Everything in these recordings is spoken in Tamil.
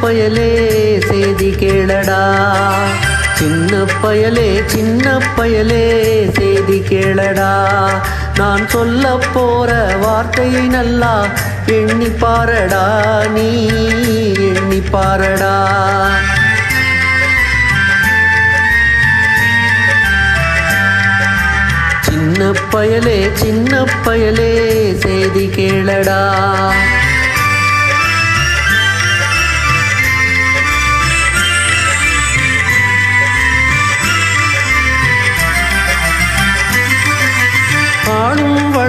பயலே செய்தி கேளடா. சின்ன பயலே சின்ன பயலே செய்தி கேளடா. நான் சொல்ல போற வார்த்தையை நல்லா எண்ணி பாரடா நீ எண்ணி பாரடா. சின்ன பயலே சின்ன பயலே செய்தி கேளடா.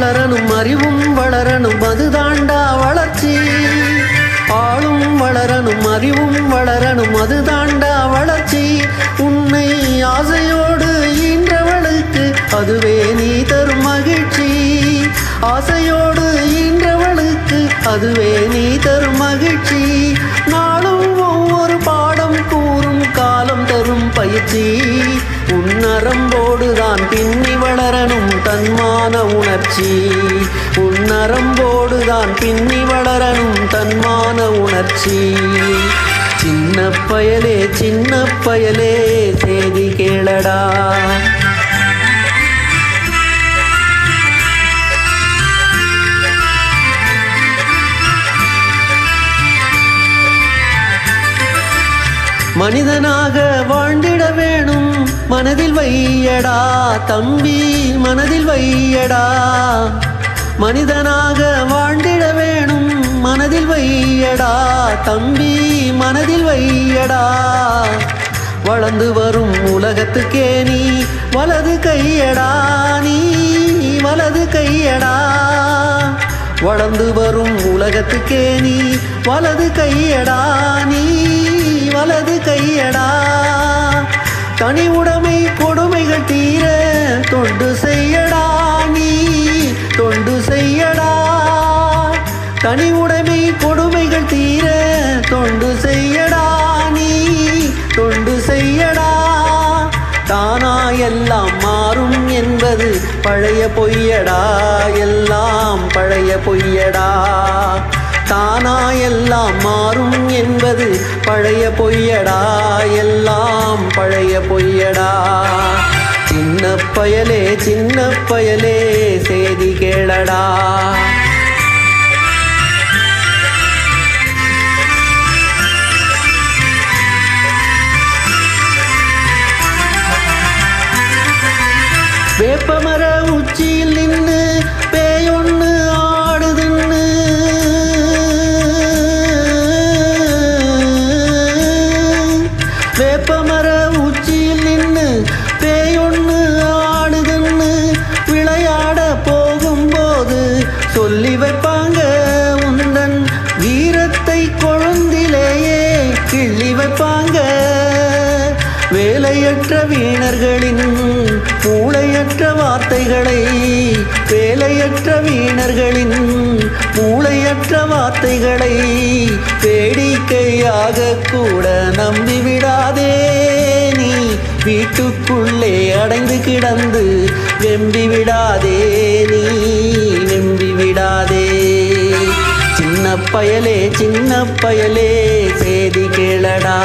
வளரணும் அறிவும் வளரணும் அதுதாண்டா வளர்ச்சி. ஆளும் வளரணும் அறிவும் வளரணும் அதுதாண்டா வளர்ச்சி. உன்னை ஆசையோடு ஈன்றவளுக்கு அதுவே நீ தரும் மகிழ்ச்சி. ஆசையோடு ஈன்றவளுக்கு அதுவே நீ தரும் மகிழ்ச்சி. நாளும் ஒவ்வொரு பாடம் கூறும் காலம் தரும் பயிற்சி. உன்னரம்போடுதான் பின்னி வளரணும் தன்மான உணர்ச்சி. உன்னரம்போடுதான் பின்னி வளரணும் தன்மான உணர்ச்சி. சின்ன பயலே சின்ன பயலே செய்தி கேளடா. மனிதனாக வாழ்ந்திட வேணும் மனதில் வையடா தம்பி மனதில் வையடா. மனிதனாக வாழ்ந்திட வேணும் மனதில் வையடா. தம்பி மனதில் வையடா. வளர்ந்து வரும் உலகத்துக்கே நீ வலது கையடா நீ வலது கையடா. வளர்ந்து வரும் உலகத்துக்கே நீ வலது கையடா நீ வலது கையடா. தனி உடைமை கொடுமைகள் தீர தொண்டு செய்யடா நீ தொண்டு செய்யடா. தனி உடைமை கொடுமைகள் தீர தொண்டு செய்யடா நீ தொண்டு செய்யடா. தானா எல்லாம் மாறும் என்பது பழைய பொய்யடா எல்லாம் பழைய பொய்யடா. தானா எல்லாம் மாறும் என்பது பழைய பொய்யடா எல்லாம் பழைய பொய்யடா. சின்ன பயலே சின்ன பயலே செய்தி கேளடா. வேப்பமர உச்சியில் நின்று கிள்ளி வைப்பாங்க. வேலையற்ற வீணர்களின் மூளையற்ற வார்த்தைகளை வேலையற்ற வீணர்களின் மூளையற்ற வார்த்தைகளை வேடிக்கையாக கூட நம்பிவிடாதே. நீ வீட்டுக்குள்ளே அடைந்து கிடந்து வெம்பிவிடாதே. நீ பயலே சின்ன பயலே செய்தி கேளடா.